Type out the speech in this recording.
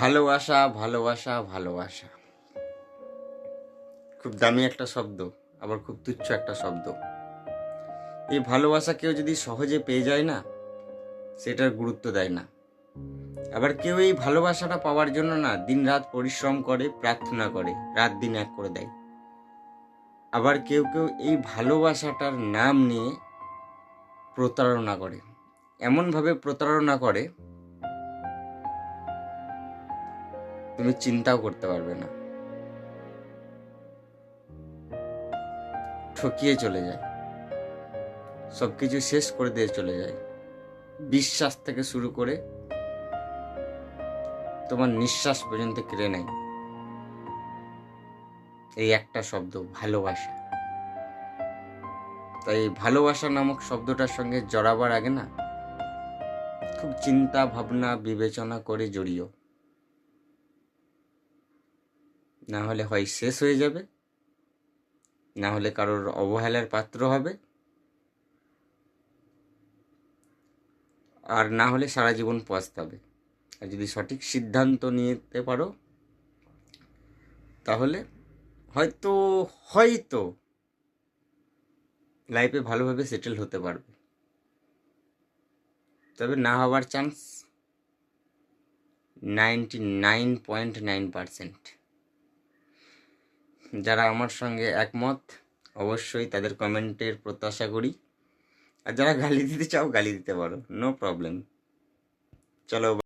ভালোবাসা ভালোবাসা ভালোবাসা। খুব দামি একটা শব্দ, আবার খুব তুচ্ছ একটা শব্দ। এই ভালোবাসা কেউ যদি সহজে পেয়ে যায় না, সেটার গুরুত্ব দেয় না। আবার কেউ এই ভালোবাসাটা পাওয়ার জন্য না দিন রাত পরিশ্রম করে, প্রার্থনা করে, রাত দিন এক করে দেয়। আবার কেউ কেউ এই ভালোবাসাটার নাম নিয়ে প্রতারণা করে। এমনভাবে প্রতারণা করে তুমি চিন্তাও করতে পারবে না। ঠকিয়ে চলে যায়। সব কিছু শেষ করে দিয়ে চলে যায়। বিশ্বাস থেকে শুরু করে তোমার নিঃশ্বাস পর্যন্ত কেড়ে নেয়। এই একটা শব্দ, ভালোবাসা। তাই ভালোবাসা নামক শব্দটার সঙ্গে জড়াবার আগে না, খুব চিন্তা, ভাবনা, বিবেচনা করে জড়িও। না হলে হয় শেষ হয়ে যাবে, না হলে কারোর অবহেলার পাত্র হবে, আর না হলে সারা জীবন পস্তাবে। আর যদি সঠিক সিদ্ধান্ত নিতে পারো, তাহলে হয়তো হয়তো লাইফে ভালোভাবে সেটেল হতে পারবে। তবে না হওয়ার chance ninety nine point nine percent যারা আমার সঙ্গে একমত, অবশ্যই তাদের কমেন্টের প্রত্যাশা করি। আর যারা গালি দিতে চাও, গালি দিতে পারো। নো প্রবলেম চলো